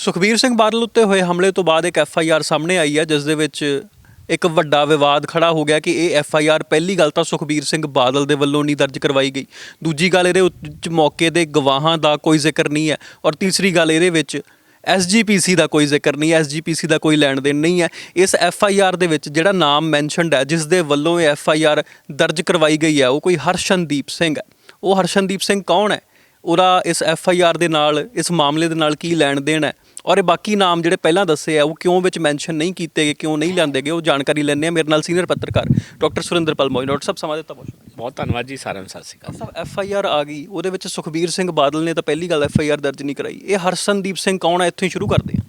ਸੁਖਬੀਰ ਸਿੰਘ ਬਾਦਲ ਉੱਤੇ ਹੋਏ ਹਮਲੇ ਤੋਂ ਬਾਅਦ ਇੱਕ ਐਫ ਆਈ ਆਰ ਸਾਹਮਣੇ ਆਈ ਹੈ, ਜਿਸ ਦੇ ਵਿੱਚ ਇੱਕ ਵੱਡਾ ਵਿਵਾਦ ਖੜਾ ਹੋ ਗਿਆ ਕਿ ਇਹ ਐਫ ਆਈ ਆਰ ਪਹਿਲੀ ਗੱਲ ਤਾਂ ਸੁਖਬੀਰ ਸਿੰਘ ਬਾਦਲ ਦੇ ਵੱਲੋਂ ਨਹੀਂ ਦਰਜ ਕਰਵਾਈ ਗਈ। ਦੂਜੀ ਗੱਲ ਇਹਦੇ ਉੱਚ ਮੌਕੇ ਦੇ ਗਵਾਹਾਂ ਦਾ ਕੋਈ ਜ਼ਿਕਰ ਨਹੀਂ ਹੈ ਔਰ ਤੀਸਰੀ ਗੱਲ ਇਹਦੇ ਵਿੱਚ ਐਸਜੀਪੀਸੀ ਦਾ ਕੋਈ ਜ਼ਿਕਰ ਨਹੀਂ ਹੈ ਐਸਜੀਪੀਸੀ ਦਾ ਕੋਈ ਲੈਣ ਦੇਣ ਨਹੀਂ ਹੈ। ਇਸ ਐਫ ਆਈ ਆਰ ਦੇ ਵਿੱਚ ਜਿਹੜਾ ਨਾਮ ਮੈਂਸ਼ਨਡ ਹੈ, ਜਿਸ ਦੇ ਵੱਲੋਂ ਇਹ ਐਫ ਆਈ ਆਰ ਦਰਜ ਕਰਵਾਈ ਗਈ ਹੈ, ਉਹ ਕੋਈ ਹਰਸ਼ਨਦੀਪ ਸਿੰਘ ਹੈ। ਉਹ ਹਰਸ਼ਨਦੀਪ ਸਿੰਘ ਕੌਣ ਹੈ? ਉਹਦਾ ਇਸ ਐਫ ਆਈ ਆਰ ਦੇ ਨਾਲ, ਇਸ ਮਾਮਲੇ ਦੇ ਨਾਲ ਕੀ ਲੈਣ ਦੇਣ ਹੈ? ਔਰ ਇਹ ਬਾਕੀ ਨਾਮ ਜਿਹੜੇ ਪਹਿਲਾਂ ਦੱਸੇ ਆ ਉਹ ਕਿਉਂ ਵਿੱਚ ਮੈਂਸ਼ਨ ਨਹੀਂ ਕੀਤੇ ਗਏ ਕਿਉਂ ਨਹੀਂ ਲਿਆਂਦੇ ਗਏ ਉਹ ਜਾਣਕਾਰੀ ਲੈਣੇ ਆ। ਮੇਰੇ ਨਾਲ ਸੀਨੀਅਰ ਪੱਤਰਕਾਰ ਡਾਕਟਰ ਸੁਰਿੰਦਰਪਾਲ ਮੋਈ ਡਾਕਟਰ ਸਾਹਿਬ ਸਮਾਂ ਦਿੱਤਾ ਬਹੁਤ ਬਹੁਤ ਧੰਨਵਾਦ ਜੀ ਸਾਰਿਆਂ ਨੂੰ ਸਤਿ ਸ਼੍ਰੀ ਅਕਾਲ। ਸਾਹਿਬ ਐਫ ਆਈ ਆਰ ਆ ਗਈ ਉਹਦੇ ਵਿੱਚ ਸੁਖਬੀਰ ਸਿੰਘ ਬਾਦਲ ਨੇ ਤਾਂ ਪਹਿਲੀ ਗੱਲ ਐਫ ਆਈ ਆਰ ਦਰਜ ਨਹੀਂ ਕਰਾਈ। ਇਹ ਹਰਸ਼ਨਦੀਪ ਸਿੰਘ ਕੌਣ ਹੈ ਇੱਥੋਂ ਹੀ ਸ਼ੁਰੂ ਕਰਦੇ ਆ।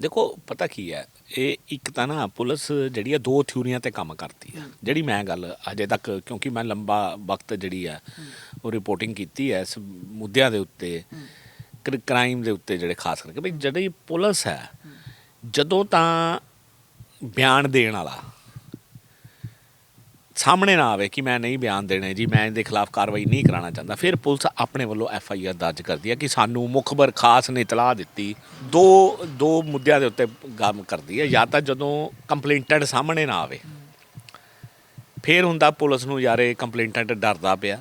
ਦੇਖੋ ਪਤਾ ਕੀ ਹੈ ਇਹ ਇੱਕ ਤਾਂ ਨਾ ਪੁਲਿਸ ਜਿਹੜੀ ਆ ਦੋ ਥਿਊਰੀਆਂ ਤੇ ਕੰਮ ਕਰਦੀ ਹੈ। ਜਿਹੜੀ ਮੈਂ ਗੱਲ ਅਜੇ ਤੱਕ ਕਿਉਂਕਿ ਮੈਂ ਲੰਬਾ ਵਕਤ ਜਿਹੜੀ ਆ ਉਹ ਰਿਪੋਰਟਿੰਗ ਕੀਤੀ ਹੈ ਇਸ ਮੁੱਦਿਆਂ ਦੇ ਉੱਤੇ। ਕ੍ਰਾਈਮ ਦੇ ਉੱਤੇ ਜਿਹੜੇ ਖਾਸ ਕਰਕੇ, ਬਈ ਜਿਹੜੀ ਪੁਲਿਸ ਹੈ, ਜਦੋਂ ਤਾਂ ਬਿਆਨ ਦੇਣ ਵਾਲਾ ਸਾਹਮਣੇ ਨਾ ਆਵੇ ਕਿ ਮੈਂ ਨਹੀਂ ਬਿਆਨ ਦੇਣੇ ਜੀ, ਮੈਂ ਇਹਦੇ ਖਿਲਾਫ ਕਾਰਵਾਈ ਨਹੀਂ ਕਰਾਉਣਾ ਚਾਹੁੰਦਾ, ਫਿਰ ਪੁਲਿਸ ਆਪਣੇ ਵੱਲੋਂ ਐਫ ਆਈ ਆਰ ਦਰਜ ਕਰਦੀ ਹੈ ਕਿ ਸਾਨੂੰ ਮੁਖਬਰ ਖਾਸ ਨੇ ਇਤਲਾਹ ਦਿੱਤੀ, ਦੋ ਦੋ ਮੁੱਦਿਆਂ ਦੇ ਉੱਤੇ ਕੰਮ ਕਰਦੀ ਹੈ, ਜਾਂ ਤਾਂ ਜਦੋਂ ਕੰਪਲੇਂਟਡ ਸਾਹਮਣੇ ਨਾ ਆਵੇ, ਫਿਰ ਹੁੰਦਾ ਪੁਲਿਸ ਨੂੰ ਯਾਰ ਇਹ ਕੰਪਲੇਂਟਡ ਡਰਦਾ ਪਿਆ।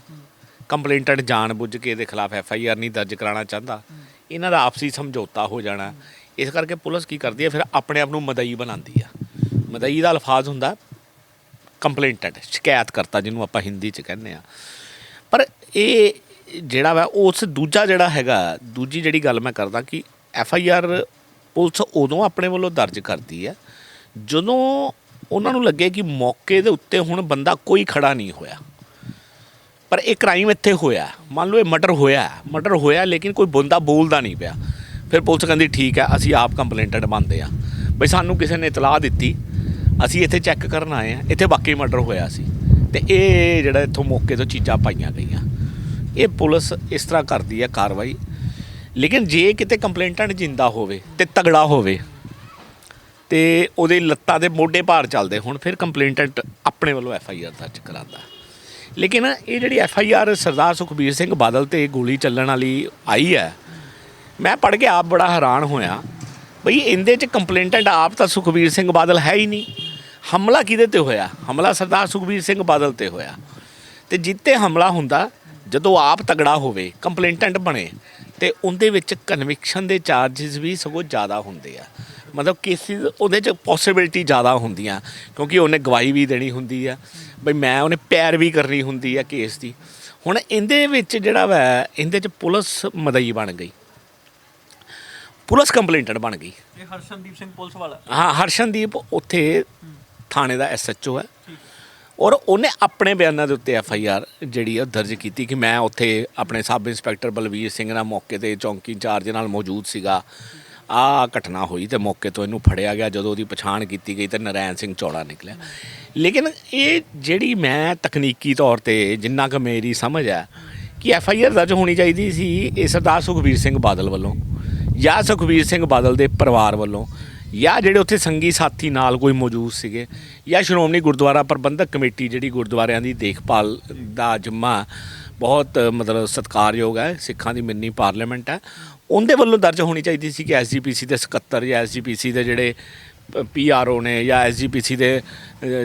ਕੰਪਲੇਂਟਡ ਜਾਣਬੁੱਝ ਕੇ ਇਹਦੇ ਖਿਲਾਫ ਐਫ ਆਈ ਆਰ ਨਹੀਂ ਦਰਜ ਕਰਾਉਣਾ ਚਾਹੁੰਦਾ। ਇਹਨਾਂ ਦਾ ਆਪਸੀ ਸਮਝੌਤਾ ਹੋ ਜਾਣਾ। ਇਸ ਕਰਕੇ ਪੁਲਿਸ ਕੀ ਕਰਦੀ ਹੈ, ਫਿਰ ਆਪਣੇ ਆਪ ਨੂੰ ਮਦਈ ਬਣਾਉਂਦੀ ਆ। ਮਦਈ ਦਾ ਅਲਫਾਜ਼ ਹੁੰਦਾ, ਕੰਪਲੇਂਟਡ ਸ਼ਿਕਾਇਤ ਕਰਤਾ ਜਿਹਨੂੰ ਆਪਾਂ ਹਿੰਦੀ ਚ ਕਹਿੰਦੇ ਆ। ਪਰ ਇਹ ਜਿਹੜਾ ਵਾ, ਉਸ ਦੂਜਾ ਜਿਹੜਾ ਹੈਗਾ, ਦੂਜੀ ਜਿਹੜੀ ਗੱਲ ਮੈਂ ਕਰਦਾ ਕਿ ਐਫ ਆਈ ਆਰ ਪੁਲਿਸ ਉਦੋਂ ਆਪਣੇ ਵੱਲੋਂ ਦਰਜ ਕਰਦੀ ਹੈ ਜਦੋਂ ਉਹਨਾਂ ਨੂੰ ਲੱਗੇ ਕਿ ਮੌਕੇ ਦੇ ਉੱਤੇ ਹੁਣ ਬੰਦਾ ਕੋਈ ਖੜਾ ਨਹੀਂ ਹੋਇਆ। ਪਰ ਇਹ ਕ੍ਰਾਈਮ ਇੱਥੇ ਹੋਇਆ। ਮੰਨ ਲਓ ਇਹ ਮਰਡਰ ਹੋਇਆ। ਮਰਡਰ ਹੋਇਆ ਲੇਕਿਨ ਕੋਈ ਬੰਦਾ ਬੋਲਦਾ ਨਹੀਂ ਪਿਆ। ਫਿਰ ਪੁਲਿਸ ਕਹਿੰਦੀ, ਠੀਕ ਹੈ, ਅਸੀਂ ਆਪ ਕੰਪਲੇਂਟਡ ਬਣਦੇ ਆ ਬਈ ਸਾਨੂੰ ਕਿਸੇ ਨੇ ਇਤਲਾਹ ਦਿੱਤੀ। ਅਸੀਂ ਇੱਥੇ ਚੈੱਕ ਕਰਨ ਆਏ ਆ ਇੱਥੇ ਵਾਕਈ ਮਰਡਰ ਹੋਇਆ ਸੀ। ਤੇ ਇਹ ਜਿਹੜਾ ਇੱਥੋਂ ਮੌਕੇ ਤੋਂ ਚੀਜ਼ਾਂ ਪਾਈਆਂ ਗਈਆਂ। ਇਹ ਪੁਲਿਸ ਇਸ ਤਰ੍ਹਾਂ ਕਰਦੀ ਹੈ ਕਾਰਵਾਈ। ਲੇਕਿਨ ਜੇ ਕਿਤੇ ਕੰਪਲੇਂਟੈਂਟ ਜਿੰਦਾ ਹੋਵੇ ਤੇ ਤਗੜਾ ਹੋਵੇ, ਤੇ ਉਹਦੇ ਲੱਤਾਂ ਦੇ ਮੋਢੇ ਭਾਰ ਚੱਲਦੇ ਹੁਣ, ਫਿਰ ਕੰਪਲੇਂਟੈਂਟ ਆਪਣੇ ਵੱਲੋਂ ਐਫ ਆਈ ਆਰ ਦਰਜ ਕਰਾਉਂਦਾ। ਲੇਕਿਨ ਇਹ ਜਿਹੜੀ F I R Sardar Sukhbir Singh Badal ਤੇ ਗੋਲੀ ਚੱਲਣ ਵਾਲੀ ਆਈ ਹੈ, ਮੈਂ ਪੜ੍ਹ ਕੇ ਆਪ ਬੜਾ ਹੈਰਾਨ ਹੋਇਆ, ਬਈ ਇਹਦੇ ਚ ਕੰਪਲੇਂਟੈਂਟ ਆਪ ਤਾਂ ਸੁਖਬੀਰ ਸਿੰਘ ਬਾਦਲ ਹੈ ਹੀ ਨਹੀਂ। ਹਮਲਾ ਕਿਹਦੇ ਤੇ ਹੋਇਆ? ਹਮਲਾ ਸਰਦਾਰ ਸੁਖਬੀਰ ਸਿੰਘ ਬਾਦਲ ਤੇ ਹੋਇਆ। ਤੇ ਜਿੱਤੇ ਹਮਲਾ ਹੁੰਦਾ, ਜਦੋਂ ਆਪ ਤਗੜਾ ਹੋਵੇ, ਕੰਪਲੇਂਟੈਂਟ ਬਣੇ, ਤੇ ਉਹਦੇ ਵਿੱਚ ਕਨਵਿਕਸ਼ਨ ਦੇ ਚਾਰजेस ਵੀ ਸਗੋਂ ਜ਼ਿਆਦਾ ਹੁੰਦੇ ਆ। ਮਤਲਬ ਕੇਸਿਸ ਉਹਦੇ ਚ ਪੋਸਿਬਿਲਿਟੀ ਜ਼ਿਆਦਾ ਹੁੰਦੀਆਂ ਕਿਉਂਕਿ ਉਹਨੇ ਗਵਾਹੀ ਵੀ ਦੇਣੀ ਹੁੰਦੀ ਆ। ਬਈ ਮੈਂ ਉਹਨੇ ਪੈਰ ਵੀ ਕਰਨੀ ਹੁੰਦੀ ਆ ਕੇਸ ਦੀ। ਹੁਣ ਇਹਦੇ ਵਿੱਚ ਜਿਹੜਾ ਵਾ ਇਹਦੇ ਚ ਪੁਲਿਸ ਮਦਈ ਬਣ ਗਈ। ਪੁਲਿਸ ਕੰਪਲੇਂਟਡ ਬਣ ਗਈ। ਇਹ ਹਰਸ਼ਨਦੀਪ ਸਿੰਘ ਪੁਲਿਸ ਵਾਲਾ। ਹਾਂ ਹਰਸ਼ਨਦੀਪ ਉੱਥੇ ਥਾਣੇ ਦਾ ਐਸਐਚਓ ਹੈ। ਔਰ ਉਹਨੇ ਆਪਣੇ ਬਿਆਨਾਂ ਦੇ ਉੱਤੇ ਐਫ ਆਈ ਆਰ ਜਿਹੜੀ ਆ ਦਰਜ ਕੀਤੀ ਕਿ ਮੈਂ ਉੱਥੇ ਆਪਣੇ ਸਬ ਇੰਸਪੈਕਟਰ ਬਲਵੀਰ ਸਿੰਘ ਨਾਲ ਮੌਕੇ ਤੇ ਚੌਂਕੀ ਇੰਚਾਰਜ ਨਾਲ ਮੌਜੂਦ ਸੀਗਾ। ਆ ਘਟਨਾ ਹੋਈ ਤੇ ਮੌਕੇ ਤੋਂ ਇਹਨੂੰ ਫੜਿਆ ਗਿਆ। ਜਦੋਂ ਉਹਦੀ ਪਛਾਣ ਕੀਤੀ ਗਈ ਤਾਂ ਨਰੈਣ ਸਿੰਘ ਚੌੜਾ ਨਿਕਲਿਆ। ਲੇਕਿਨ ਇਹ ਜਿਹੜੀ ਮੈਂ ਤਕਨੀਕੀ ਤੌਰ ਤੇ ਜਿੰਨਾ ਕੁ ਮੇਰੀ ਸਮਝ ਹੈ ਕਿ ਐਫ ਆਈ ਆਰ ਦਰਜ ਹੋਣੀ ਚਾਹੀਦੀ ਸੀ ਇਹ ਸਰਦਾਰ ਸੁਖਬੀਰ ਸਿੰਘ ਬਾਦਲ ਵੱਲੋਂ ਜਾਂ ਸੁਖਬੀਰ ਸਿੰਘ ਬਾਦਲ ਦੇ ਪਰਿਵਾਰ ਵੱਲੋਂ ਜਾਂ ਜਿਹੜੇ ਉੱਥੇ ਸੰਗੀ ਸਾਥੀ ਨਾਲ ਕੋਈ ਮੌਜੂਦ ਸੀਗੇ ਜਾਂ ਸ਼੍ਰੋਮਣੀ ਗੁਰਦੁਆਰਾ ਪ੍ਰਬੰਧਕ ਕਮੇਟੀ ਜਿਹੜੀ ਗੁਰਦੁਆਰਿਆਂ ਦੀ ਦੇਖਭਾਲ ਦਾ ਜਿੰਮਾ ਬਹੁਤ ਮਤਲਬ ਸਤਿਕਾਰਯੋਗ ਹੈ। ਸਿੱਖਾਂ ਦੀ ਮਿੰਨੀ ਪਾਰਲੀਮੈਂਟ ਹੈ। ਉਹਦੇ ਵੱਲੋਂ ਦਰਜ ਹੋਣੀ ਚਾਹੀਦੀ ਸੀ ਕਿ ਐਸਜੀਪੀਸੀ ਦੇ ਸਕੱਤਰ ਜਾਂ ਐਸਜੀਪੀਸੀ ਦੇ ਜਿਹੜੇ ਪੀਆਰਓ ਨੇ ਜਾਂ ਐਸਜੀਪੀਸੀ ਦੇ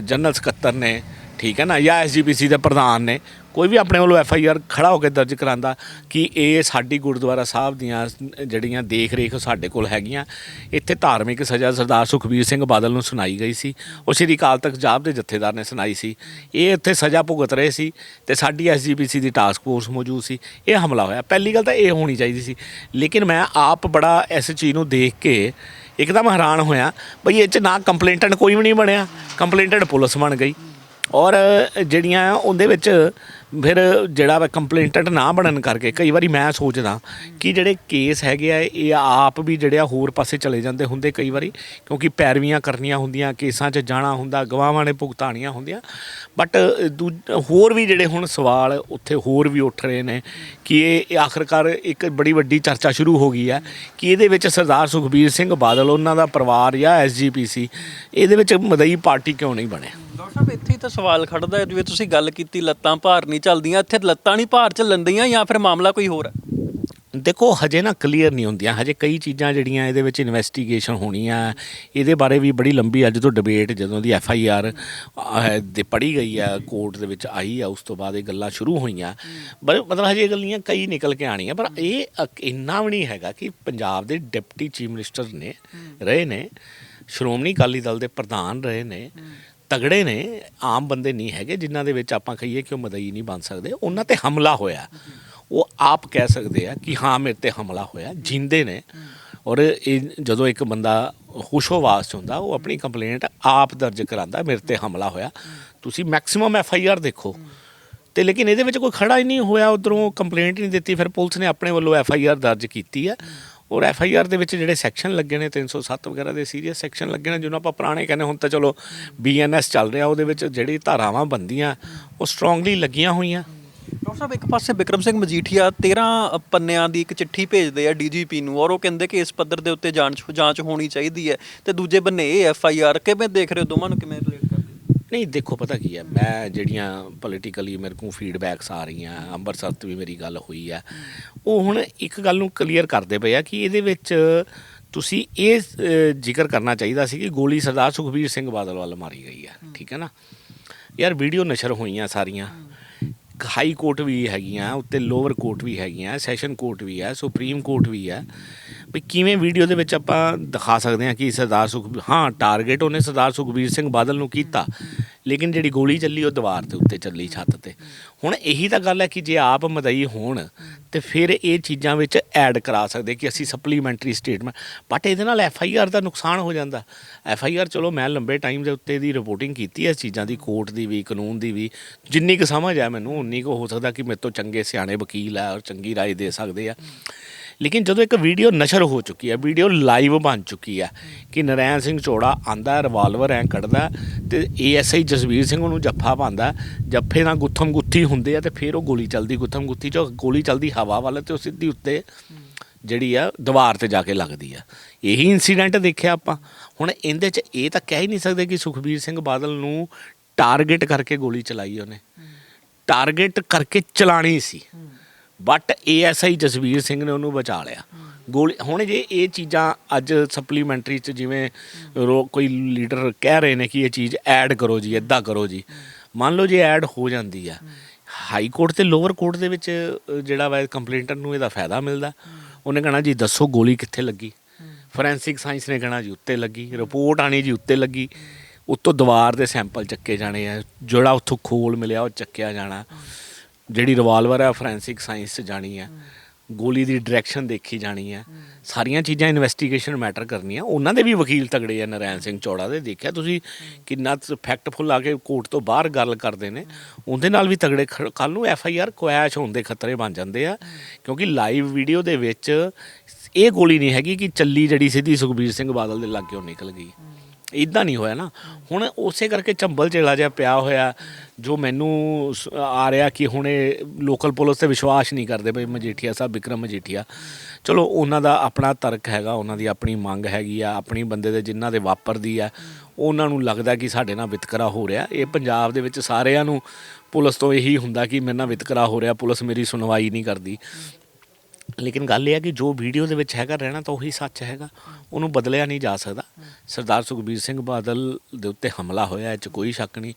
ਜਨਰਲ ਸਕੱਤਰ ਨੇ ਠੀਕ ਹੈ ਨਾ? ਜਾਂ ਐਸਜੀਪੀਸੀ ਦੇ ਪ੍ਰਧਾਨ ਨੇ ਕੋਈ ਵੀ ਆਪਣੇ ਵੱਲੋਂ ਐਫ ਆਈ ਆਰ ਖੜਾ ਹੋ ਕੇ ਦਰਜ ਕਰਾਂਦਾ ਕਿ ਇਹ ਸਾਡੀ ਗੁਰਦੁਆਰਾ ਸਾਹਿਬ ਦੀਆਂ ਜਿਹੜੀਆਂ ਦੇਖ ਰੇਖ ਸਾਡੇ ਕੋਲ ਹੈਗੀਆਂ, ਇੱਥੇ ਧਾਰਮਿਕ ਸਜ਼ਾ ਸਰਦਾਰ ਸੁਖਬੀਰ ਸਿੰਘ ਬਾਦਲ ਨੂੰ ਸੁਣਾਈ ਗਈ ਸੀ। ਉਹ ਸ੍ਰੀ ਅਕਾਲ ਤਖਤ ਸਾਹਿਬ ਦੇ ਜਥੇਦਾਰ ਨੇ ਸੁਣਾਈ ਸੀ। ਇਹ ਇੱਥੇ ਸਜ਼ਾ ਭੁਗਤ ਰਹੇ ਸੀ ਤੇ ਸਾਡੀ ਐਸਜੀਪੀਸੀ ਦੀ ਟਾਸਕ ਫੋਰਸ ਮੌਜੂਦ ਸੀ। ਇਹ ਹਮਲਾ ਹੋਇਆ। ਪਹਿਲੀ ਗੱਲ ਤਾਂ ਇਹ ਹੋਣੀ ਚਾਹੀਦੀ ਸੀ। ਲੇਕਿਨ ਮੈਂ ਆਪ ਬੜਾ ਇਸ ਚੀਜ਼ ਨੂੰ ਦੇਖ ਕੇ ਇੱਕਦਮ ਹੈਰਾਨ ਹੋਇਆ, ਬਈ ਇਹ ਚ ਨਾ ਕੰਪਲੇਂਟੈਂਟ ਕੋਈ ਵੀ ਨਹੀਂ ਬਣਿਆ। ਕੰਪਲੇਂਟੈਂਟ ਪੁਲਿਸ ਬਣ ਗਈ। ਔਰ ਜਿਹੜੀਆਂ ਉਹਦੇ ਵਿੱਚ ਫਿਰ ਜਿਹੜਾ ਵਾ ਕੰਪਲੇਂਟੈਂਟ ਨਾ ਬਣਨ ਕਰਕੇ, ਕਈ ਵਾਰੀ ਮੈਂ ਸੋਚਦਾ ਕਿ ਜਿਹੜੇ ਕੇਸ ਹੈਗੇ ਆ, ਇਹ ਆਪ ਵੀ ਜਿਹੜੇ ਆ ਹੋਰ ਪਾਸੇ ਚਲੇ ਜਾਂਦੇ ਹੁੰਦੇ ਕਈ ਵਾਰੀ, ਕਿਉਂਕਿ ਪੈਰਵੀਆਂ ਕਰਨੀਆਂ ਹੁੰਦੀਆਂ, ਕੇਸਾਂ 'ਚ ਜਾਣਾ ਹੁੰਦਾ, ਗਵਾਹਾਂ ਨੇ ਭੁਗਤਾਣੀਆਂ ਹੁੰਦੀਆਂ। ਬਟ ਹੋਰ ਵੀ ਜਿਹੜੇ ਹੁਣ ਸਵਾਲ ਉੱਥੇ ਹੋਰ ਵੀ ਉੱਠ ਰਹੇ ਨੇ ਕਿ ਇਹ ਇਹ ਆਖਰਕਾਰ ਇੱਕ ਬੜੀ ਵੱਡੀ ਚਰਚਾ ਸ਼ੁਰੂ ਹੋ ਗਈ ਹੈ ਕਿ ਇਹਦੇ ਵਿੱਚ ਸਰਦਾਰ ਸੁਖਬੀਰ ਸਿੰਘ ਬਾਦਲ, ਉਹਨਾਂ ਦਾ ਪਰਿਵਾਰ ਜਾਂ ਐਸਜੀਪੀਸੀ ਇਹਦੇ ਵਿੱਚ ਮਦਈ ਪਾਰਟੀ ਕਿਉਂ ਨਹੀਂ ਬਣੇ? ਡਾਕਟਰ ਸਾਹਿਬ, ਇੱਥੇ ਤਾਂ ਸਵਾਲ ਖੜਦਾ ਜਿਵੇਂ ਤੁਸੀਂ ਗੱਲ ਕੀਤੀ, ਲੱਤਾਂ ਭਾਰ ਨਹੀਂ ਚੱਲਦੀਆਂ ਇੱਥੇ ਲੱਤਾਂ ਨਹੀਂ ਭਾਰ ਚੱਲਣ ਦੀਆਂ ਜਾਂ ਫਿਰ ਮਾਮਲਾ ਕੋਈ ਹੋਰ ਹੈ? ਦੇਖੋ ਹਜੇ ਨਾ ਕਲੀਅਰ ਨਹੀਂ ਹੁੰਦੀਆਂ। ਹਜੇ ਕਈ ਚੀਜ਼ਾਂ ਜਿਹੜੀਆਂ ਇਹਦੇ ਵਿੱਚ ਇਨਵੈਸਟੀਗੇਸ਼ਨ ਹੋਣੀਆਂ। ਇਹਦੇ ਬਾਰੇ ਵੀ ਬੜੀ ਲੰਬੀ ਅੱਜ ਤੋਂ ਡਿਬੇਟ ਜਦੋਂ ਦੀ ਐਫ ਆਈ ਆਰ ਦੇ ਪੜੀ ਗਈ ਆ ਕੋਰਟ ਦੇ ਵਿੱਚ ਆਈ ਆ ਉਸ ਤੋਂ ਬਾਅਦ ਇਹ ਗੱਲਾਂ ਸ਼ੁਰੂ ਹੋਈਆਂ। ਪਰ ਮਤਲਬ ਹਜੇ ਗੱਲਾਂ ਕਈ ਨਿਕਲ ਕੇ ਆਣੀਆਂ ਪਰ ਇਹ ਇੰਨਾ ਵੀ ਨਹੀਂ ਹੈਗਾ ਕਿ ਪੰਜਾਬ ਦੇ ਡਿਪਟੀ ਚੀਫ ਮਿਨਿਸਟਰ ਨੇ ਰਹੇ ਨੇ। ਸ਼੍ਰੋਮਣੀ ਅਕਾਲੀ ਦਲ ਦੇ ਪ੍ਰਧਾਨ ਰਹੇ ਨੇ। ਤਗੜੇ ਨੇ, ਆਮ ਬੰਦੇ ਨਹੀਂ ਹੈਗੇ, ਜਿਨ੍ਹਾਂ ਦੇ ਵਿੱਚ ਆਪਾਂ ਕਹੀਏ ਕਿ ਉਹ ਮਦਈ ਨਹੀਂ ਬਣ ਸਕਦੇ। ਉਹਨਾਂ ਤੇ ਹਮਲਾ ਹੋਇਆ। ਉਹ ਆਪ ਕਹਿ ਸਕਦੇ ਆ ਕਿ ਹਾਂ, ਮੇਰੇ ਤੇ ਹਮਲਾ ਹੋਇਆ, ਜਿੰਦੇ ਨੇ। ਔਰ ਇਹ ਜਦੋਂ ਇੱਕ ਬੰਦਾ ਹੁਸ਼ੋਵਾਸ 'ਚ ਹੁੰਦਾ, ਉਹ ਆਪਣੀ ਕੰਪਲੇਂਟ ਆਪ ਦਰਜ ਕਰਾਂਦਾ ਮੇਰੇ ਤੇ ਹਮਲਾ ਹੋਇਆ। ਤੁਸੀਂ ਮੈਕਸਿਮਮ ਐਫ ਆਈ ਆਰ ਦੇਖੋ। ਤੇ ਲੇਕਿਨ ਇਹਦੇ ਵਿੱਚ ਕੋਈ ਖੜਾ ਹੀ ਨਹੀਂ ਹੋਇਆ, ਉਧਰੋਂ ਕੰਪਲੇਂਟ ਨਹੀਂ ਦਿੱਤੀ, ਫਿਰ ਪੁਲਿਸ ਨੇ ਆਪਣੇ ਵੱਲੋਂ ਐਫ ਆਈ ਆਰ ਦਰਜ ਕੀਤੀ ਹੈ। ਔਰ ਐਫ ਆਈ ਆਰ ਦੇ ਵਿੱਚ ਜਿਹੜੇ ਸੈਕਸ਼ਨ ਲੱਗੇ ਨੇ 307 ਵਗੈਰਾ ਦੇ ਸੀਰੀਅਸ ਸੈਕਸ਼ਨ ਲੱਗੇ ਨੇ, ਜਿਹਨੂੰ ਆਪਾਂ ਪੁਰਾਣੇ ਕਹਿੰਦੇ ਹੁਣ ਤਾਂ ਚਲੋ ਬੀ ਐਨ ਐਸ ਚੱਲ ਰਿਹਾ, ਉਹਦੇ ਵਿੱਚ ਜਿਹੜੀ ਧਾਰਾਵਾਂ ਬੰਦੀਆਂ ਉਹ ਸਟਰੋਂਗਲੀ ਲੱਗੀਆਂ ਹੋਈਆਂ। ਡਾਕਟਰ ਸਾਹਿਬ, ਇੱਕ ਪਾਸੇ ਵਿਕਰਮ ਸਿੰਘ ਮਜੀਠੀਆ 13 ਪੰਨਿਆਂ ਦੀ ਇੱਕ ਚਿੱਠੀ ਭੇਜਦੇ ਆ ਡੀਜੀਪੀ ਨੂੰ, ਔਰ ਉਹ ਕਹਿੰਦੇ ਕਿ ਇਸ ਪੱਧਰ ਦੇ ਉੱਤੇ ਜਾਂਚ ਜਾਂਚ ਹੋਣੀ ਚਾਹੀਦੀ ਹੈ। ਤੇ ਦੂਜੇ ਬੰਨੇ ਇਹ ਐਫ ਆਈ ਆਰ ਕਿਵੇਂ ਦੇਖ ਰਹੇ ਹੋ? ਦੋਵਾਂ ਨੂੰ ਕਿਵੇਂ ਰਿਲੇਟ ਨਹੀਂ ਦੇਖੋ ਪਤਾ ਕੀ ਹੈ? ਮੈਂ ਜਿਹੜੀਆਂ ਪੋਲੀਟੀਕਲੀ ਮੇਰੇ ਕੋਲ ਫੀਡਬੈਕਸ ਆ ਰਹੀਆਂ ਅੰਮ੍ਰਿਤਸਰ ਤੋਂ ਵੀ ਮੇਰੀ ਗੱਲ ਹੋਈ ਹੈ ਉਹ ਹੁਣ ਇੱਕ ਗੱਲ ਨੂੰ ਕਲੀਅਰ ਕਰਦੇ ਪਏ ਆ ਕਿ ਇਹਦੇ ਵਿੱਚ ਤੁਸੀਂ ਇਹ ਜ਼ਿਕਰ ਕਰਨਾ ਚਾਹੀਦਾ ਸੀ ਕਿ ਗੋਲੀ ਸਰਦਾਰ ਸੁਖਬੀਰ ਸਿੰਘ ਬਾਦਲ ਵੱਲ ਮਾਰੀ ਗਈ ਹੈ ਠੀਕ ਹੈ ਨਾ? ਯਾਰ ਵੀਡੀਓ ਨਸ਼ਰ ਹੋਈਆਂ ਸਾਰੀਆਂ। ਹਾਈ ਕੋਰਟ ਵੀ ਹੈਗੀਆਂ ਉੱਤੇ ਲੋਅਰ ਕੋਰਟ ਵੀ ਹੈਗੀਆਂ ਸੈਸ਼ਨ ਕੋਰਟ ਵੀ ਹੈ ਸੁਪਰੀਮ ਕੋਰਟ ਵੀ ਹੈ। ਵੀ ਕਿਵੇਂ ਵੀਡੀਓ ਦੇ ਵਿੱਚ ਆਪਾਂ ਦਿਖਾ ਸਕਦੇ ਹਾਂ ਕਿ ਸਰਦਾਰ ਸੁਖ, ਹਾਂ ਟਾਰਗੇਟ ਉਹਨੇ ਸਰਦਾਰ ਸੁਖਬੀਰ ਸਿੰਘ ਬਾਦਲ ਨੂੰ ਕੀਤਾ, ਲੇਕਿਨ ਜਿਹੜੀ ਗੋਲੀ ਚੱਲੀ ਉਹ ਦੀਵਾਰ ਦੇ ਉੱਤੇ ਚੱਲੀ ਛੱਤ ਤੇ। ਹੁਣ ਇਹੀ ਤਾਂ ਗੱਲ ਹੈ ਕਿ ਜੇ ਆਪ ਮਦਈ ਹੋਣ ਤੇ ਫਿਰ ਇਹ ਚੀਜ਼ਾਂ ਵਿੱਚ ਐਡ ਕਰਾ ਸਕਦੇ ਕਿ ਅਸੀਂ ਸਪਲੀਮੈਂਟਰੀ ਸਟੇਟਮੈਂਟ ਬਟ ਇਹਦੇ ਨਾਲ ਐਫ ਆਈ ਆਰ ਦਾ ਨੁਕਸਾਨ ਹੋ ਜਾਂਦਾ। ਐਫ ਆਈ ਆਰ ਚਲੋ ਮੈਂ ਲੰਬੇ ਟਾਈਮ ਦੇ ਉੱਤੇ ਦੀ ਰਿਪੋਰਟਿੰਗ ਕੀਤੀ ਹੈ, ਇਸ ਚੀਜ਼ਾਂ ਦੀ ਕੋਰਟ ਦੀ ਵੀ, ਕਾਨੂੰਨ ਦੀ ਵੀ, ਜਿੰਨੀ ਕੁ ਸਮਝ ਹੈ ਮੈਨੂੰ, ਉਨੀ ਕੁ ਹੋ ਸਕਦਾ ਕਿ ਮੇਰੇ ਤੋਂ ਚੰਗੇ ਸਿਆਣੇ ਵਕੀਲ ਆ ਔਰ ਚੰਗੀ ਰਾਏ ਦੇ ਸਕਦੇ ਆ। ਲੇਕਿਨ ਜਦੋਂ ਇੱਕ ਵੀਡੀਓ ਨਸ਼ਰ ਹੋ ਚੁੱਕੀ ਹੈ ਵੀਡੀਓ ਲਾਈਵ ਬਣ ਚੁੱਕੀ ਹੈ ਕਿ ਨਰੈਣ ਸਿੰਘ ਚੋੜਾ ਆਂਦਾ ਰਿਵਾਲਵਰ ਐ ਕੱਢਦਾ ਤੇ ਏਐਸਆਈ ਜਸਵੀਰ ਸਿੰਘ ਉਹਨੂੰ ਜੱਫਾ ਪਾਉਂਦਾ ਜੱਫੇ ਨਾਲ ਗੁੱਥਮ ਗੁੱਥੀ ਹੁੰਦੇ ਆ ਤੇ ਫਿਰ ਉਹ ਗੋਲੀ ਚੱਲਦੀ ਗੁੱਥਮ ਗੁੱਥੀ ਚੋਂ ਗੋਲੀ ਚੱਲਦੀ ਹਵਾ ਵੱਲ ਤੇ ਉਹ ਸਿੱਧੀ ਉੱਤੇ ਜਿਹੜੀ ਆ ਦੀਵਾਰ ਤੇ ਜਾ ਕੇ ਲੱਗਦੀ ਆ। ਇਹੀ ਇਨਸੀਡੈਂਟ ਦੇਖਿਆ ਆਪਾਂ। ਹੁਣ ਇਹਦੇ 'ਚ ਇਹ ਤਾਂ ਕਹਿ ਹੀ ਨਹੀਂ ਸਕਦੇ ਕਿ ਸੁਖਬੀਰ ਸਿੰਘ ਬਾਦਲ ਨੂੰ ਟਾਰਗੇਟ ਕਰਕੇ ਗੋਲੀ ਚਲਾਈ ਉਹਨੇ। ਟਾਰਗੇਟ ਕਰਕੇ ਚਲਾਣੀ ਸੀ। ਬਟ ਏਐਸਆਈ ਜਸਵੀਰ ਸਿੰਘ ਨੇ ਉਹਨੂੰ ਬਚਾ ਲਿਆ। ਗੋਲੀ ਹੁਣ ਜੇ ਇਹ ਚੀਜ਼ਾਂ ਅੱਜ ਸਪਲੀਮੈਂਟਰੀ ਚ ਜਿਵੇਂ ਰੋ- ਕੋਈ ਲੀਡਰ ਕਹਿ ਰਹੇ ਨੇ ਕਿ ਇਹ ਚੀਜ਼ ਐਡ ਕਰੋ ਜੀ ਇਦਾਂ ਕਰੋ ਜੀ। ਮੰਨ ਲਓ ਜੇ ਐਡ ਹੋ ਜਾਂਦੀ ਆ ਹਾਈ ਕੋਰਟ ਤੇ ਲੋਅਰ ਕੋਰਟ ਦੇ ਵਿੱਚ ਅ, ਜਿਹੜਾ ਵਾ ਕੰਪਲੇਂਟਰ ਨੂੰ ਇਹਦਾ ਫਾਇਦਾ ਮਿਲਦਾ। ਉਹਨੇ ਕਹਣਾ ਜੀ ਦੱਸੋ ਗੋਲੀ ਕਿੱਥੇ ਲੱਗੀ? ਫੋਰੈਂਸਿਕ ਸਾਇੰਸ ਨੇ ਕਹਣਾ ਜੀ ਉੱਤੇ ਲੱਗੀ। ਰਿਪੋਰਟ ਆਣੀ ਜੀ ਉੱਤੇ ਲੱਗੀ। ਉੱਤੋਂ ਦੀਵਾਰ ਦੇ ਸੈਂਪਲ ਚੱਕੇ ਜਾਣੇ ਆ। ਜਿਹੜਾ ਉੱਥੋਂ ਖੋਲ ਮਿਲਿਆ ਉਹ ਚੱਕਿਆ ਜਾਣਾ। ਜਿਹੜੀ ਰਿਵਾਲਵਰ ਹੈ ਫੋਰੈਂਸਿਕ ਸਾਇੰਸ 'ਚ ਜਾਣੀ ਹੈ। ਗੋਲੀ ਦੀ ਡਾਇਰੈਕਸ਼ਨ ਦੇਖੀ ਜਾਣੀ ਹੈ। ਸਾਰੀਆਂ ਚੀਜ਼ਾਂ ਇਨਵੈਸਟੀਗੇਸ਼ਨ ਮੈਟਰ ਕਰਨੀਆਂ। ਉਹਨਾਂ ਦੇ ਵੀ ਵਕੀਲ ਤਗੜੇ ਆ ਨਰੈਣ ਸਿੰਘ ਚੌੜਾ ਦੇ ਦੇਖਿਆ ਤੁਸੀਂ ਕਿੰਨਾ ਫੈਕਟਫੁਲ ਆ ਕੇ ਕੋਰਟ ਤੋਂ ਬਾਹਰ ਗੱਲ ਕਰਦੇ ਨੇ। ਉਹਦੇ ਨਾਲ ਵੀ ਤਗੜੇ ਕੱਲ ਨੂੰ ਐਫ ਆਈ ਆਰ ਕੁਐਸ਼ ਹੋਣ ਦੇ ਖਤਰੇ ਬਣ ਜਾਂਦੇ ਆ ਕਿਉਂਕਿ ਲਾਈਵ ਵੀਡੀਓ ਦੇ ਵਿੱਚ ਇਹ ਗੋਲੀ ਨਹੀਂ ਹੈਗੀ ਕਿ ਚੱਲੀ ਜਿਹੜੀ ਸਿੱਧੀ ਸੁਖਬੀਰ ਸਿੰਘ ਬਾਦਲ ਦੇ ਲਾਗਿਓਂ ਨਿਕਲ ਗਈ। ਇਦਾਂ ਨਹੀਂ ਹੋਇਆ ਨਾ। ਹੁਣ ਉਸੇ ਕਰਕੇ ਚੰਬਲ ਚੇਲਾ ਜਿਹਾ ਪਿਆ ਹੋਇਆ, ਜੋ ਮੈਨੂੰ ਸ- ਆ ਰਿਹਾ ਕਿ ਹੁਣ ਇਹ ਲੋਕਲ ਪੁਲਿਸ ਤੇ ਵਿਸ਼ਵਾਸ ਨਹੀਂ ਕਰਦੇ ਬਈ ਮਜੀਠੀਆ ਸਾਹਿਬ, ਵਿਕਰਮ ਮਜੀਠੀਆ। ਚਲੋ ਉਹਨਾਂ ਦਾ ਆਪਣਾ ਤਰਕ ਹੈਗਾ, ਉਹਨਾਂ ਦੀ ਆਪਣੀ ਮੰਗ ਹੈਗੀ ਆ, ਆਪਣੀ ਬੰਦੇ ਦੇ ਜਿਨ੍ਹਾਂ ਦੇ ਵਾਪਰਦੀ ਆ, ਉਹਨਾਂ ਨੂੰ ਲੱਗਦਾ ਕਿ ਸਾਡੇ ਨਾਲ ਵਿਤਕਰਾ ਹੋ ਰਿਹਾ। ਇਹ ਪੰਜਾਬ ਦੇ ਵਿੱਚ ਸਾਰਿਆਂ ਨੂੰ ਪੁਲਿਸ ਤੋਂ ਇਹੀ ਹੁੰਦਾ ਕਿ ਮੇਰੇ ਨਾਲ ਵਿਤਕਰਾ ਹੋ ਰਿਹਾ, ਪੁਲਿਸ ਮੇਰੀ ਸੁਣਵਾਈ ਨਹੀਂ ਕਰਦੀ। ਲੇਕਿਨ ਗੱਲ ਇਹ ਹੈ ਕਿ ਜੋ ਵੀਡੀਓ ਦੇ ਵਿੱਚ ਹੈਗਾ ਰਹਿਣਾ ਤਾਂ ਉਹੀ ਸੱਚ ਹੈਗਾ। ਉਹਨੂੰ ਬਦਲਿਆ ਨਹੀਂ ਜਾ ਸਕਦਾ। ਸਰਦਾਰ ਸੁਖਬੀਰ ਸਿੰਘ ਬਾਦਲ ਦੇ ਉੱਤੇ ਹਮਲਾ ਹੋਇਆ ਇਹ 'ਚ ਕੋਈ ਸ਼ੱਕ ਨਹੀਂ।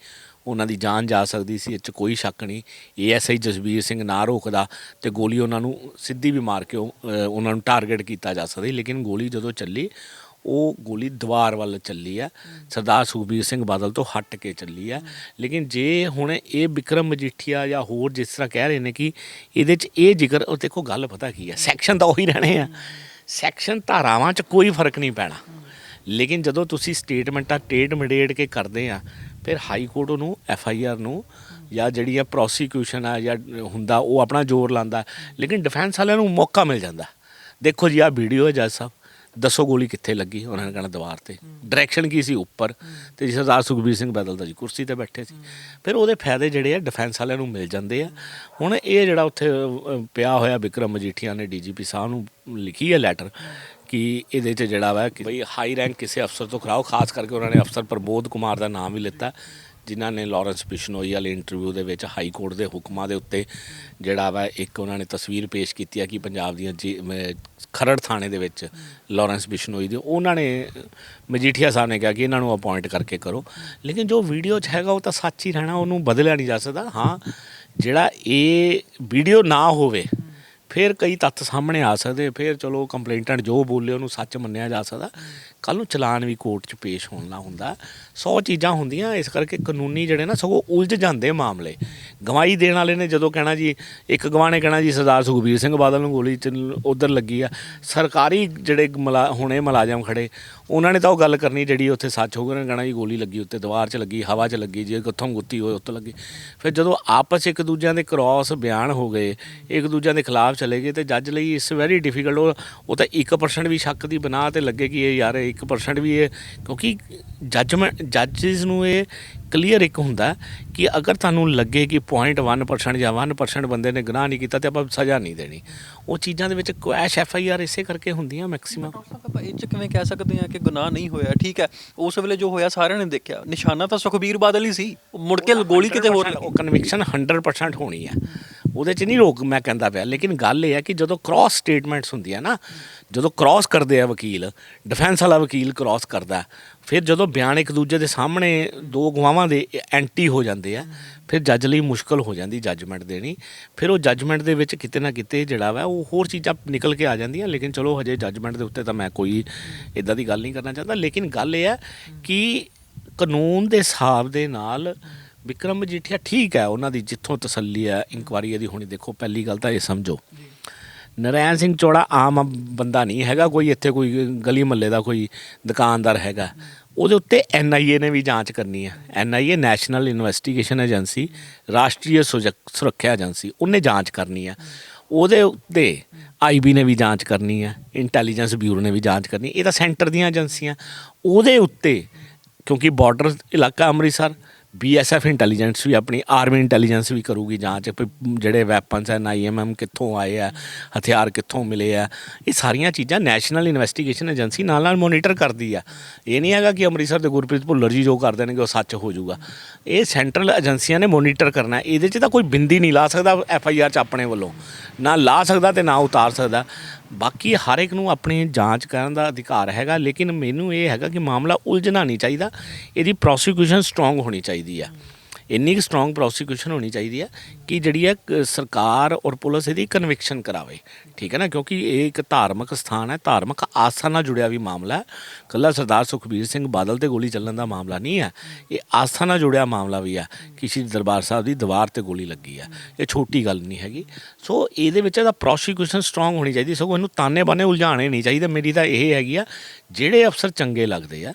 ਉਹਨਾਂ ਦੀ ਜਾਨ ਜਾ ਸਕਦੀ ਸੀ ਇਹ 'ਚ ਕੋਈ ਸ਼ੱਕ ਨਹੀਂ। ਏਐਸਆਈ ਜਸਬੀਰ ਸਿੰਘ ਨਾ ਰੋਕਦਾ ਤੇ ਗੋਲੀ ਉਹਨਾਂ ਨੂੰ ਸਿੱਧੀ ਵੀ ਮਾਰ ਕੇ ਉਹ, ਅ, ਉਹਨਾਂ ਨੂੰ ਟਾਰਗੇਟ ਕੀਤਾ ਜਾ ਸਕਦਾ ਸੀ। ਲੇਕਿਨ ਗੋਲੀ ਜਦੋਂ ਚੱਲੀ ਉਹ ਗੋਲੀ ਦੀਵਾਰ ਵੱਲ ਚੱਲੀ ਆ। ਸਰਦਾਰ ਸੁਖਬੀਰ ਸਿੰਘ ਬਾਦਲ ਤੋਂ ਹਟ ਕੇ ਚੱਲੀ ਆ। ਲੇਕਿਨ ਜੇ ਹੁਣ ਇਹ ਵਿਕਰਮ ਮਜੀਠੀਆ ਜਾਂ ਹੋਰ ਜਿਸ ਤਰ੍ਹਾਂ ਕਹਿ ਰਹੇ ਨੇ ਕਿ ਇਹਦੇ 'ਚ ਇਹ ਜ਼ਿਕਰ, ਉਹ ਦੇਖੋ ਗੱਲ ਪਤਾ ਕੀ ਆ ਸੈਕਸ਼ਨ ਤਾਂ ਉਹੀ ਰਹਿਣੇ ਆ। ਸੈਕਸ਼ਨ ਧਾਰਾਵਾਂ 'ਚ ਕੋਈ ਫ਼ਰਕ ਨਹੀਂ ਪੈਣਾ। ਲੇਕਿਨ ਜਦੋਂ ਤੁਸੀਂ ਸਟੇਟਮੈਂਟਾਂ ਟੇਡ ਮਡੇਡ ਕੇ ਕਰਦੇ ਆ, ਫਿਰ ਹਾਈ ਕੋਰਟ ਉਹਨੂੰ ਐਫ ਆਈ ਆਰ ਨੂੰ ਜਾਂ ਜਿਹੜੀ ਆ ਪ੍ਰੋਸੀਕਿਊਸ਼ਨ ਆ ਜਾਂ ਹੁੰਦਾ, ਉਹ ਆਪਣਾ ਜ਼ੋਰ ਲਾਂਦਾ। ਲੇਕਿਨ ਡਿਫੈਂਸ ਵਾਲਿਆਂ ਨੂੰ ਮੌਕਾ ਮਿਲ ਜਾਂਦਾ। ਦੇਖੋ ਜੀ ਆ ਵੀਡੀਓ ਹੈ ਜੱਜ ਸਾਹਿਬ। ਦੱਸੋ ਗੋਲੀ ਕਿੱਥੇ ਲੱਗੀ ਉਹਨਾਂ ਨੇ ਕਹਿਣਾ ਦੀਵਾਰ ਤੇ। ਡਾਇਰੈਕਸ਼ਨ ਕੀ ਸੀ ਉੱਪਰ? ਤੇ ਸਰਦਾਰ ਸੁਖਬੀਰ ਸਿੰਘ ਬਾਦਲ ਦਾ ਜੀ ਕੁਰਸੀ ਤੇ ਬੈਠੇ ਸੀ। ਫਿਰ ਉਹਦੇ ਫਾਇਦੇ ਜਿਹੜੇ ਆ ਡਿਫੈਂਸ ਵਾਲਿਆਂ ਨੂੰ ਮਿਲ ਜਾਂਦੇ ਆ। ਹੁਣ ਇਹ ਜਿਹੜਾ ਉੱਥੇ ਪਿਆ ਹੋਇਆ ਵਿਕਰਮ ਮਜੀਠੀਆ ਨੇ ਡੀਜੀਪੀ ਸਾਹਿਬ ਨੂੰ ਲਿਖੀ ਹੈ ਲੈਟਰ ਕਿ ਇਹਦੇ 'ਚ ਜਿਹੜਾ ਵਾ ਕਿ ਬਈ ਹਾਈ ਰੈਂਕ ਕਿਸੇ ਅਫਸਰ ਤੋਂ ਕਰਾਓ ਖਾਸ ਕਰਕੇ ਉਹਨਾਂ ਨੇ ਅਫਸਰ ਪ੍ਰਬੋਧ ਕੁਮਾਰ ਦਾ ਨਾਮ ਵੀ ਲਿੱਤਾ। ਜਿਨ੍ਹਾਂ ਨੇ ਲਾਰੈਂਸ ਬਿਸ਼ਨੋਈ ਵਾਲੇ ਇੰਟਰਵਿਊ ਦੇ ਵਿੱਚ ਹਾਈ ਕੋਰਟ ਦੇ ਹੁਕਮਾਂ ਦੇ ਉੱਤੇ ਜਿਹੜਾ ਵਾ ਇੱਕ ਉਹਨਾਂ ਨੇ ਤਸਵੀਰ ਪੇਸ਼ ਕੀਤੀ ਆ ਕਿ ਪੰਜਾਬ ਦੀਆਂ ਜੇ- ਖਰੜ ਥਾਣੇ ਦੇ ਵਿੱਚ ਲਾਰੈਂਸ ਬਿਸ਼ਨੋਈ ਦੇ, ਉਹਨਾਂ ਨੇ, ਮਜੀਠੀਆ ਸਾਹਿਬ ਨੇ ਕਿਹਾ ਕਿ ਇਹਨਾਂ ਨੂੰ ਅਪਾਇੰਟ ਕਰਕੇ ਕਰੋ। ਲੇਕਿਨ ਜੋ ਵੀਡੀਓ 'ਚ ਹੈਗਾ ਉਹ ਤਾਂ ਸੱਚ ਹੀ ਰਹਿਣਾ, ਉਹਨੂੰ ਬਦਲਿਆ ਨਹੀਂ ਜਾ ਸਕਦਾ। ਹਾਂ, ਜਿਹੜਾ ਇਹ ਵੀਡੀਓ ਨਾ ਹੋਵੇ ਫਿਰ ਕਈ ਤੱਥ ਸਾਹਮਣੇ ਆ ਸਕਦੇ, ਫਿਰ ਚਲੋ ਕੰਪਲੇਂਟੈਂਟ ਜੋ ਬੋਲੇ ਉਹਨੂੰ ਸੱਚ ਮੰਨਿਆ ਜਾ ਸਕਦਾ। ਕੱਲ ਨੂੰ ਚਲਾਨ ਵੀ ਕੋਰਟ 'ਚ ਪੇਸ਼ ਹੋਣਾ ਹੁੰਦਾ। 100 ਚੀਜ਼ਾਂ ਹੁੰਦੀਆਂ, ਇਸ ਕਰਕੇ ਕਾਨੂੰਨੀ ਜਿਹੜੇ ਨਾ ਸਗੋਂ ਉਲਝ ਜਾਂਦੇ ਮਾਮਲੇ। ਗਵਾਹੀ ਦੇਣ ਵਾਲੇ ਨੇ ਜਦੋਂ ਕਹਿਣਾ ਜੀ, ਇੱਕ ਗਵਾਹ ਕਹਿਣਾ ਜੀ, ਸਰਦਾਰ ਸੁਖਬੀਰ ਸਿੰਘ ਬਾਦਲ ਨੂੰ ਗੋਲੀ ਉਧਰ ਲੱਗੀ ਆ। ਸਰਕਾਰੀ ਜਿਹੜੇ ਮੁਲਾ- ਹੁਣੇ ਮੁਲਾਜ਼ਮ ਖੜੇ ਉਹਨਾਂ ਨੇ ਤਾਂ ਉਹ ਗੱਲ ਕਰਨੀ ਜਿਹੜੀ ਉੱਥੇ ਸੱਚ ਹੋਊਗਾ, ਉਹਨਾਂ ਨੇ ਕਹਿਣਾ ਜੀ ਗੋਲੀ ਲੱਗੀ ਉੱਤੇ, ਦੀਵਾਰ 'ਚ ਲੱਗੀ, ਹਵਾ 'ਚ ਲੱਗੀ, ਜੇ ਕਿੱਥੋਂ ਗੁੱਤੀ ਹੋਏ ਉੱਤੇ ਲੱਗੀ। ਫਿਰ ਜਦੋਂ ਆਪਸ ਇੱਕ ਦੂਜਿਆਂ ਦੇ ਕ੍ਰਾਸ ਬਿਆਨ ਹੋ ਗਏ, ਇੱਕ ਦੂਜਿਆਂ ਦੇ ਖਿਲਾਫ ਚਲੇ ਗਏ ਤੇ ਜੱਜ ਲਈ ਇਸ ਵੈਰੀ ਡਿਫਿਕਲਟ ਉਹ ਉਹ ਤਾਂ 1% ਵੀ ਸ਼ੱਕ ਦੀ ਬਣਾ ਤੇ ਲੱਗੇ ਕਿ ਇਹ ਯਾਰ 1% ਵੀ ਇਹ, ਕਿਉਂਕਿ ਜੱਜਮੈਂਟ ਜੱਜਸ ਨੂੰ ਇਹ ਕਲੀਅਰ ਇੱਕ ਹੁੰਦਾ ਕਿ ਅਗਰ ਤੁਹਾਨੂੰ ਲੱਗੇ ਕਿ 0.1% ਜਾਂ 1% ਬੰਦੇ ਨੇ ਗੁਨਾਹ ਨਹੀਂ ਕੀਤਾ ਤੇ ਆਪਾਂ ਸਜ਼ਾ ਨਹੀਂ ਦੇਣੀ। ਉਹ ਚੀਜ਼ਾਂ ਦੇ ਵਿੱਚ ਕੁਐਸ਼ ਐਫ ਆਈ ਆਰ ਇਸੇ ਕਰਕੇ ਹੁੰਦੀਆਂ ਮੈਕਸਿਮਮ ਆਪਾਂ ਇਹ ਚ ਕਿਵੇਂ ਕਹਿ ਸਕਦੇ ਹਾਂ ਕਿ ਗੁਨਾਹ ਨਹੀਂ ਹੋਇਆ ਠੀਕ ਹੈ। ਉਸ ਵੇਲੇ ਜੋ ਹੋਇਆ ਸਾਰਿਆਂ ਨੇ ਦੇਖਿਆ। ਨਿਸ਼ਾਨਾ ਤਾਂ ਸੁਖਬੀਰ ਬਾਦਲ ਹੀ ਸੀ। ਮੁੜ ਕੇ ਗੋਲੀ ਕਿਤੇ ਹੋਰ ਉਹ ਕਨਵਿਕਸ਼ਨ 100% ਹੋਣੀ ਹੈ ਉਹਦੇ 'ਚ ਨਹੀਂ ਰੋਕ ਮੈਂ ਕਹਿੰਦਾ ਪਿਆ, ਲੇਕਿਨ ਗੱਲ ਇਹ ਹੈ ਕਿ ਜਦੋਂ ਕ੍ਰਾਸ ਸਟੇਟਮੈਂਟਸ ਹੁੰਦੀਆਂ ਨਾ, ਜਦੋਂ ਕ੍ਰਾਸ ਕਰਦੇ ਆ ਵਕੀਲ ਡਿਫੈਂਸ ਵਾਲਾ ਵਕੀਲ ਕ੍ਰਾਸ ਕਰਦਾ, ਫਿਰ ਜਦੋਂ ਬਿਆਨ ਇੱਕ ਦੂਜੇ ਦੇ ਸਾਹਮਣੇ ਦੋ ਗਵਾਹਾਂ ਦੇ ਐਂਟੀ ਹੋ ਜਾਂਦੇ ਆ, ਫਿਰ ਜੱਜ ਲਈ ਮੁਸ਼ਕਲ ਹੋ ਜਾਂਦੀ ਜੱਜਮੈਂਟ ਦੇਣੀ, ਫਿਰ ਉਹ ਜੱਜਮੈਂਟ ਦੇ ਵਿੱਚ ਕਿਤੇ ਨਾ ਕਿਤੇ ਜਿਹੜਾ ਵਾ ਉਹ ਹੋਰ ਚੀਜ਼ਾਂ ਨਿਕਲ ਕੇ ਆ ਜਾਂਦੀਆਂ, ਲੇਕਿਨ ਚਲੋ ਹਜੇ ਜੱਜਮੈਂਟ ਦੇ ਉੱਤੇ ਤਾਂ ਮੈਂ ਕੋਈ ਇਦਾਂ ਦੀ ਗੱਲ ਨਹੀਂ ਕਰਨਾ ਚਾਹੁੰਦਾ, ਲੇਕਿਨ ਗੱਲ ਇਹ ਹੈ ਕਿ ਕਾਨੂੰਨ ਦੇ ਹਿਸਾਬ ਦੇ ਨਾਲ ਵਿਕਰਮ ਮਜੀਠੀਆ ਠੀਕ ਹੈ ਉਹਨਾਂ ਦੀ ਜਿੱਥੋਂ ਤਸੱਲੀ ਹੈ ਇਨਕੁਆਰੀ ਇਹਦੀ ਹੋਣੀ ਦੇਖੋ ਪਹਿਲੀ ਗੱਲ ਤਾਂ ਇਹ ਸਮਝੋ। ਨਰੈਣ ਸਿੰਘ ਚੋੜਾ ਆਮ ਬੰਦਾ ਨਹੀਂ ਹੈਗਾ ਕੋਈ ਇੱਥੇ ਕੋਈ ਗਲੀ ਮਹੱਲੇ ਦਾ ਕੋਈ ਦੁਕਾਨਦਾਰ ਹੈਗਾ। ਉਹਦੇ ਉੱਤੇ ਐਨਆਈਏ ਨੇ ਵੀ ਜਾਂਚ ਕਰਨੀ ਹੈ। ਐਨਆਈਏ ਨੈਸ਼ਨਲ ਇਨਵੈਸਟੀਗੇਸ਼ਨ ਏਜੰਸੀ ਰਾਸ਼ਟਰੀ ਸੁਰੱਖ- ਸੁਰੱਖਿਆ ਏਜੰਸੀ ਉਹਨੇ ਜਾਂਚ ਕਰਨੀ ਹੈ। ਉਹਦੇ ਉੱਤੇ ਆਈਬੀ ਨੇ ਵੀ ਜਾਂਚ ਕਰਨੀ ਹੈ ਇੰਟੈਲੀਜੈਂਸ ਬਿਊਰੋ ਨੇ ਵੀ ਜਾਂਚ ਕਰਨੀ ਇਹ ਤਾਂ ਸੈਂਟਰ ਦੀਆਂ ਏਜੰਸੀਆਂ। ਉਹਦੇ ਉੱਤੇ ਕਿਉਂਕਿ ਬਾਰਡਰ ਇਲਾਕਾ ਅੰਮ੍ਰਿਤਸਰ ਬੀਐਸਐਫ ਇੰਟੈਲੀਜੈਂਸ ਵੀ ਆਪਣੀ ਆਰਮੀ ਇੰਟੈਲੀਜੈਂਸ ਵੀ ਕਰੂਗੀ ਜਾਂਚ, ਵੀ ਜਿਹੜੇ ਵੈਪਨਸ ਐ ਆਈਐਮਐਮ ਕਿੱਥੋਂ ਆਏ ਆ, ਹਥਿਆਰ ਕਿੱਥੋਂ ਮਿਲੇ ਆ, ਇਹ ਸਾਰੀਆਂ ਚੀਜ਼ਾਂ ਨੈਸ਼ਨਲ ਇਨਵੈਸਟੀਗੇਸ਼ਨ ਏਜੰਸੀ ਨਾਲ ਨਾਲ ਮੋਨੀਟਰ ਕਰਦੀ ਆ। ਇਹ ਨਹੀਂ ਹੈਗਾ ਕਿ ਅੰਮ੍ਰਿਤਸਰ ਦੇ ਗੁਰਪ੍ਰੀਤ ਭੁੱਲਰ ਜੀ ਜੋ ਕਰ ਦੇਣਗੇ ਉਹ ਸੱਚ ਹੋ ਜਾਊਗਾ। ਇਹ ਸੈਂਟਰਲ ਏਜੰਸੀਆਂ ਨੇ ਮੋਨੀਟਰ ਕਰਨਾ। ਇਹਦੇ 'ਚ ਤਾਂ ਕੋਈ ਬਿੰਦੀ ਨਹੀਂ ਲਾ ਸਕਦਾ ਐਫ ਆਈ ਆਰ 'ਚ ਆਪਣੇ ਵੱਲੋਂ। ਨਾ ਲਾ ਸਕਦਾ ਤੇ ਨਾ ਉਤਾਰ ਸਕਦਾ। ਬਾਕੀ ਹਰ ਇੱਕ ਨੂੰ ਆਪਣੀ ਜਾਂਚ ਕਰਨ ਦਾ ਅਧਿਕਾਰ ਹੈਗਾ, ਲੇਕਿਨ ਮੈਨੂੰ ਇਹ ਹੈਗਾ ਕਿ ਮਾਮਲਾ ਉਲਝਣਾ ਨਹੀਂ ਚਾਹੀਦਾ, ਇਹਦੀ ਪ੍ਰੋਸੀਕਿਊਸ਼ਨ ਸਟਰੋਂਗ ਹੋਣੀ ਚਾਹੀਦੀ ਆ। ਇੰਨੀ ਕੁ ਸਟਰੋਂਗ ਪ੍ਰੋਸੀਕਿਊਸ਼ਨ ਹੋਣੀ ਚਾਹੀਦੀ ਹੈ ਕਿ ਜਿਹੜੀ ਹੈ ਕ- ਸਰਕਾਰ ਔਰ ਪੁਲਿਸ ਇਹਦੀ ਕਨਵਿਕਸ਼ਨ ਕਰਾਵੇ। ਠੀਕ ਹੈ ਨਾ? ਕਿਉਂਕਿ ਇਹ ਇੱਕ ਧਾਰਮਿਕ ਸਥਾਨ ਹੈ, ਧਾਰਮਿਕ ਆਸਥਾ ਨਾਲ ਜੁੜਿਆ ਵੀ ਮਾਮਲਾ ਹੈ। ਕੱਲਾ ਸਰਦਾਰ ਸੁਖਬੀਰ ਸਿੰਘ ਬਾਦਲ ਤੇ ਗੋਲੀ ਚੱਲਣ ਦਾ ਮਾਮਲਾ ਨਹੀਂ ਹੈ। ਇਹ ਆਸਥਾ ਨਾਲ ਜੁੜਿਆ ਮਾਮਲਾ ਵੀ ਹੈ ਕਿ ਸ਼੍ਰੀ ਦਰਬਾਰ ਸਾਹਿਬ ਦੀ ਦੀਵਾਰ ਤੇ ਗੋਲੀ ਲੱਗੀ ਹੈ। ਇਹ ਛੋਟੀ ਗੱਲ ਨਹੀਂ ਹੈਗੀ। ਸੋ ਇਹਦੇ ਵਿੱਚ ਇਹਦਾ ਪ੍ਰੋਸੀਕਿਊਸ਼ਨ ਸਟਰੋਂਗ ਹੋਣੀ ਚਾਹੀਦੀ। ਸਗੋਂ ਇਹਨੂੰ ਤਾਨੇ ਬਾਨੇ ਉਲਝਾਣੇ ਨਹੀਂ ਚਾਹੀਦੇ। ਮੇਰੀ ਤਾਂ ਇਹ ਹੈਗੀ ਆ, ਜਿਹੜੇ ਅਫਸਰ ਚੰਗੇ ਲੱਗਦੇ ਆ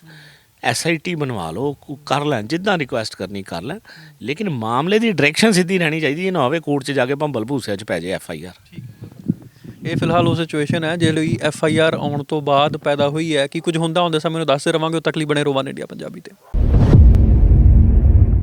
ਐਸਆਈਟੀ ਬਣਵਾ ਲਓ, ਕੋ- ਕਰ ਲੈਣ, ਜਿੱਦਾਂ ਰਿਕੁਐਸਟ ਕਰਨੀ, ਕਰ ਲੈਣ। ਲੇਕਿਨ ਮਾਮਲੇ ਦੀ ਡਾਇਰੈਕਸ਼ਨ ਸਿੱਧੀ ਰਹਿਣੀ ਚਾਹੀਦੀ, ਇਹ ਨਾ ਹੋਵੇ ਕੋਰਟ 'ਚ ਜਾ ਕੇ ਭੰਬਲ ਭੂਸਿਆ 'ਚ ਪੈ ਜਾਏ ਐਫ ਆਈ ਆਰ ਇਹ ਫਿਲਹਾਲ ਉਹ ਸਿਚੁਏਸ਼ਨ ਹੈ, ਜਿਹੜੀ ਐਫ ਆਈ ਆਰ ਆਉਣ ਤੋਂ ਬਾਅਦ ਪੈਦਾ ਹੋਈ ਹੈ, ਕਿ ਕੁਝ ਹੁੰਦਾ ਹੁੰਦਾ ਸਭ ਮੈਨੂੰ ਦੱਸਦੇ ਰਵਾਂਗੇ, ਉਹ ਤਕਲੀਫ ਲਈ ਬਣੇ ਰੋਵਾਨ ਇੰਡੀਆ ਪੰਜਾਬੀ ਤੇ।